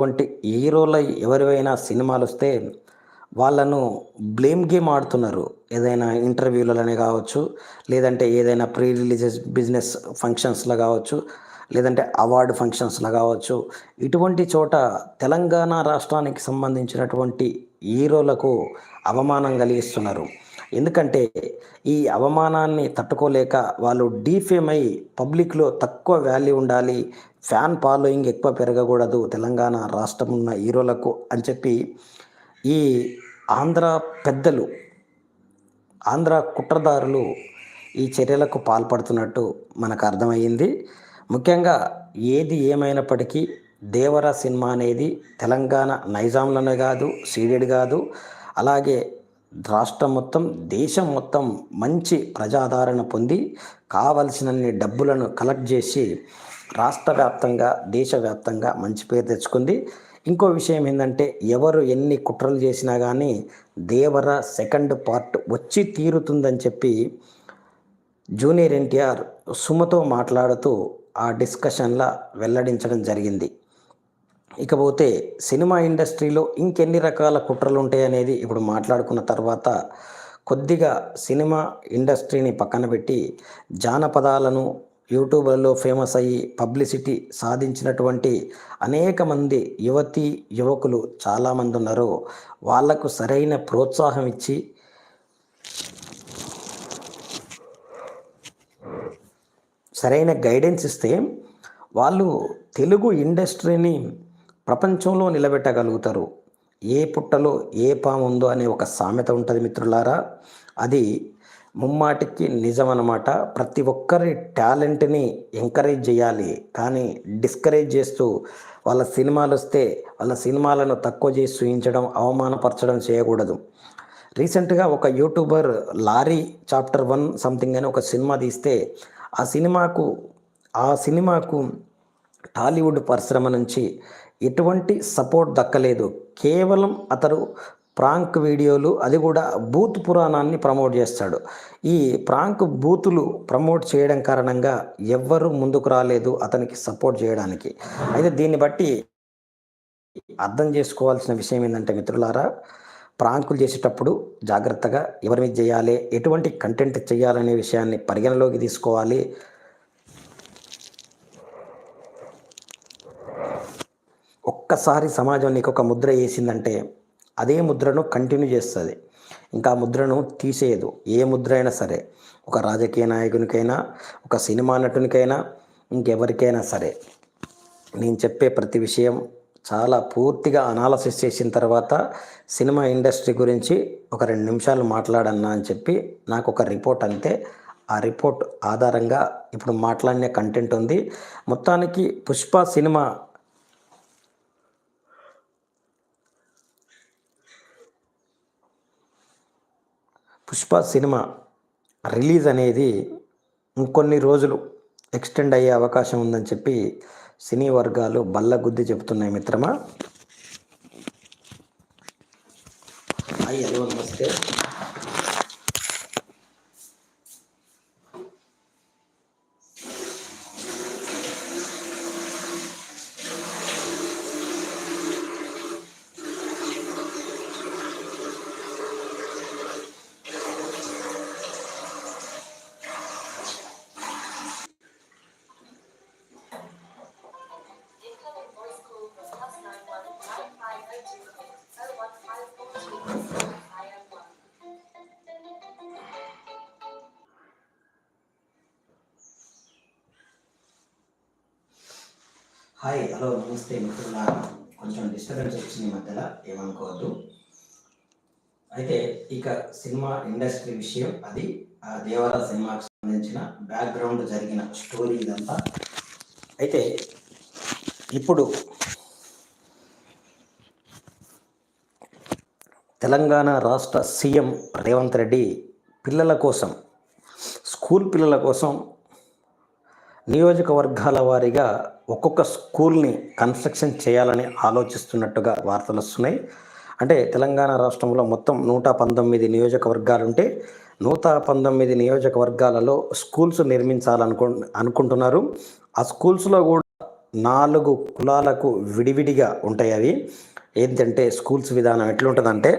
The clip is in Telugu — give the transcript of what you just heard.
వంటి హీరోల ఎవరివైనా సినిమాలు వస్తే వాళ్ళను బ్లేమ్ గేమ్ ఆడుతున్నారు. ఏదైనా ఇంటర్వ్యూలనే కావచ్చు లేదంటే ఏదైనా ప్రీ రిలీజియస్ బిజినెస్ ఫంక్షన్స్లో కావచ్చు లేదంటే అవార్డు ఫంక్షన్స్లో కావచ్చు. ఇటువంటి చోట తెలంగాణ రాష్ట్రానికి సంబంధించినటువంటి హీరోలకు అవమానం కలిగిస్తున్నారు. ఎందుకంటే ఈ అవమానాన్ని తట్టుకోలేక వాళ్ళు డీఫేమ్ అయి పబ్లిక్లో తక్కువ వాల్యూ ఉండాలి ఫ్యాన్ ఫాలోయింగ్ ఎక్కువ పెరగకూడదు. తెలంగాణ రాష్ట్రం ఉన్న హీరోలకు అని చెప్పి ఈ ఆంధ్ర పెద్దలు ఆంధ్ర కుట్రదారులు ఈ చర్యలకు పాల్పడుతున్నట్టు మనకు అర్థమయ్యింది. ముఖ్యంగా ఏది ఏమైనప్పటికీ దేవర సినిమా అనేది తెలంగాణ నైజాంలోనే కాదు సీడెడ్ కాదు అలాగే రాష్ట్రం మొత్తం దేశం మొత్తం మంచి ప్రజాదరణ పొంది కావలసినన్ని డబ్బులను కలెక్ట్ చేసి రాష్ట్ర వ్యాప్తంగా దేశవ్యాప్తంగా మంచి పేరు తెచ్చుకుంది. ఇంకో విషయం ఏంటంటే ఎవరు ఎన్ని కుట్రలు చేసినా కానీ దేవర సెకండ్ పార్ట్ వచ్చి తీరుతుందని చెప్పి జూనియర్ ఎన్టీఆర్ సుమతో మాట్లాడుతూ ఆ డిస్కషన్లా వెల్లడించడం జరిగింది. ఇకపోతే సినిమా ఇండస్ట్రీలో ఇంకెన్ని రకాల కుట్రలు ఉంటాయి అనేది ఇప్పుడు మాట్లాడుకున్న తర్వాత కొద్దిగా సినిమా ఇండస్ట్రీని పక్కన పెట్టి జానపదాలను యూట్యూబ్లలో ఫేమస్ అయ్యి పబ్లిసిటీ సాధించినటువంటి అనేక మంది యువతి యువకులు చాలామంది ఉన్నారు. వాళ్ళకు సరైన ప్రోత్సాహం ఇచ్చి సరైన గైడెన్స్ ఇస్తే వాళ్ళు తెలుగు ఇండస్ట్రీని ప్రపంచంలో నిలబెట్టగలుగుతారు. ఏ పుట్టలో ఏ పాము ఉందో అనే ఒక సామెత ఉంటుంది మిత్రులారా. అది ముమ్మాటికి నిజమన్నమాట. ప్రతి ఒక్కరి టాలెంట్ని ఎంకరేజ్ చేయాలి. కానీ డిస్కరేజ్ చేస్తూ వాళ్ళ సినిమాలు వస్తే వాళ్ళ సినిమాలను తక్కువ చేసి చూయించడం అవమానపరచడం చేయకూడదు. రీసెంట్గా ఒక YouTuber lorry chapter one something అని ఒక సినిమా తీస్తే ఆ సినిమాకు ఆ సినిమాకు టాలీవుడ్ పరిశ్రమ నుంచి ఎటువంటి సపోర్ట్ దక్కలేదు. కేవలం అతడు ప్రాంక్ వీడియోలు అది కూడా బూత్ పురాణాన్ని ప్రమోట్ చేస్తాడు. ఈ ప్రాంక్ బూతులు ప్రమోట్ చేయడం కారణంగా ఎవ్వరూ ముందుకు రాలేదు అతనికి సపోర్ట్ చేయడానికి. అయితే దీన్ని బట్టి అర్థం చేసుకోవాల్సిన విషయం ఏంటంటే మిత్రులారా ప్రాంకులు చేసేటప్పుడు జాగ్రత్తగా ఎవరి మీద చేయాలి ఎటువంటి కంటెంట్ చేయాలనే విషయాన్ని పరిగణలోకి తీసుకోవాలి. ఒక్కసారి సమాజం నీకు ఒక ముద్ర వేసిందంటే అదే ముద్రను కంటిన్యూ చేస్తుంది. ఇంకా ముద్రను తీసేయదు. ఏ ముద్ర అయినా సరే ఒక రాజకీయ నాయకునికైనా ఒక సినిమా నటునికైనా ఇంకెవరికైనా సరే నేను చెప్పే ప్రతి విషయం చాలా పూర్తిగా అనాలసిస్ చేసిన తర్వాత సినిమా ఇండస్ట్రీ గురించి ఒక రెండు నిమిషాలు మాట్లాడన్నా అని చెప్పి నాకు ఒక రిపోర్ట్ అంతే. ఆ రిపోర్ట్ ఆధారంగా ఇప్పుడు మాట్లాడిన కంటెంట్ ఉంది. మొత్తానికి Pushpa cinema Pushpa cinema release అనేది ఇంకొన్ని రోజులు ఎక్స్టెండ్ అయ్యే అవకాశం ఉందని చెప్పి సినీ వర్గాలు బల్లగుద్ది చెబుతున్నాయి మిత్రమా. హాయ్ హలో నమస్తే. హాయ్ హలో నమస్తే మిత్రుల కొంచెం డిస్టర్బెన్స్ వచ్చింది మధ్యలో ఏమనుకోవద్దు. అయితే ఇక సినిమా ఇండస్ట్రీ విషయం అది ఆ దేవర సినిమాకి సంబంధించిన బ్యాక్గ్రౌండ్ జరిగిన స్టోరీ ఇదంతా. అయితే ఇప్పుడు తెలంగాణ రాష్ట్ర సీఎం రేవంత్ రెడ్డి పిల్లల కోసం స్కూల్ పిల్లల కోసం నియోజకవర్గాల వారీగా ఒక్కొక్క స్కూల్ని కన్స్ట్రక్షన్ చేయాలని ఆలోచిస్తున్నట్టుగా వార్తలు వస్తున్నాయి. అంటే తెలంగాణ రాష్ట్రంలో మొత్తం నూట పంతొమ్మిది నియోజకవర్గాలు ఉంటే నూట పంతొమ్మిది నియోజకవర్గాలలో స్కూల్స్ నిర్మించాలనుకు అనుకుంటున్నారు. ఆ స్కూల్స్లో కూడా నాలుగు కులాలకు విడివిడిగా ఉంటాయి అవి. ఏంటంటే స్కూల్స్ విధానం ఎట్లుంటుందంటే